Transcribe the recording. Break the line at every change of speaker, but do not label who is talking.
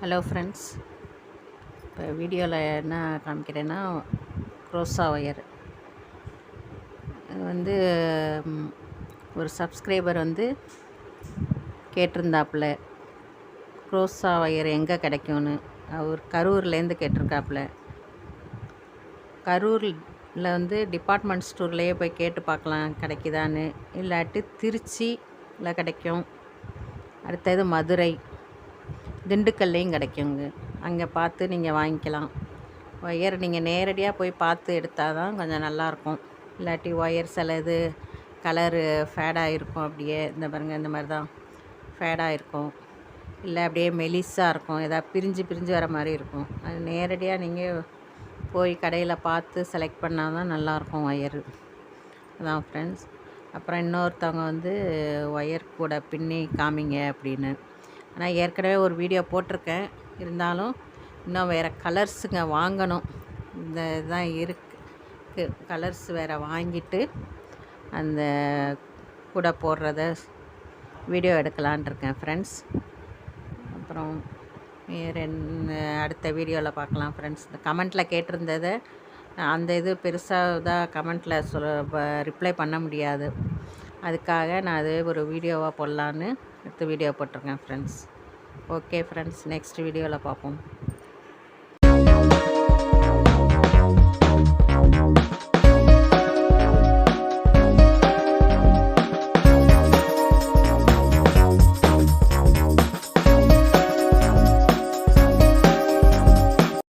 Hello friends இப்போ வீடியோவில் என்ன காமிக்கிறேன்னா க்ரோஸா ஒயர் இது வந்து ஒரு சப்ஸ்கிரைபர் வந்து கேட்டிருந்தாப்புல க்ரோஸா ஒயர் எங்கே கிடைக்கும்னு. அவர் கரூர்லேருந்து கேட்டிருக்காப்புல. கரூரில் வந்து டிபார்ட்மெண்ட் ஸ்டோர்லேயே போய் கேட்டு பார்க்கலாம் கிடைக்குதான்னு. இல்லாட்டி திருச்சியில் கிடைக்கும். அடுத்தது மதுரை. திண்டுக்கல்லையும் கிடைக்குங்க. அங்கே பார்த்து நீங்கள் வாங்கிக்கலாம். ஒயர் நீங்கள் நேரடியாக போய் பார்த்து எடுத்தால் தான் கொஞ்சம் நல்லாயிருக்கும் இல்லாட்டி ஒயர் சில இது கலரு ஃபேடாக இருக்கும் அப்படியே. இந்த பாருங்கள் இந்த மாதிரி தான் ஃபேடாக இருக்கும் இல்லை அப்படியே மெலிஸாக இருக்கும். எதாவது பிரிஞ்சு பிரிஞ்சு வர மாதிரி இருக்கும். அது நேரடியாக நீங்கள் போய் கடையில் பார்த்து செலக்ட் பண்ணால் தான் நல்லாயிருக்கும் ஒயரு. அதான் ஃப்ரெண்ட்ஸ் அப்புறம் இன்னொருத்தவங்க வந்து ஒயர் கூட பின்னி காமிங்க அப்படின்னு. ஆனால் ஏற்கனவே ஒரு வீடியோ போட்டிருக்கேன். இருந்தாலும் இன்னும் வேறு கலர்ஸுங்க வாங்கணும். இந்த இதுதான் இருக்கு. கலர்ஸ் வேறு வாங்கிட்டு அந்த கூட போடுறத வீடியோ எடுக்கலான் இருக்கேன் ஃப்ரெண்ட்ஸ் அப்புறம் வேறு அடுத்த வீடியோவில் பார்க்கலாம் ஃப்ரெண்ட்ஸ் இந்த கமெண்ட்டில் கேட்டிருந்ததை அந்த இது பெருசாக தான் கமெண்ட்டில் சொல்ல ரிப்ளை பண்ண முடியாது. அதுக்காக நான் அது ஒரு வீடியோவாக போடலான்னு அடுத்த வீடியோ போட்டிருக்கேன் ஃப்ரெண்ட்ஸ் ஓகே ஃப்ரெண்ட்ஸ் நெக்ஸ்ட் வீடியோவில் பார்ப்போம்.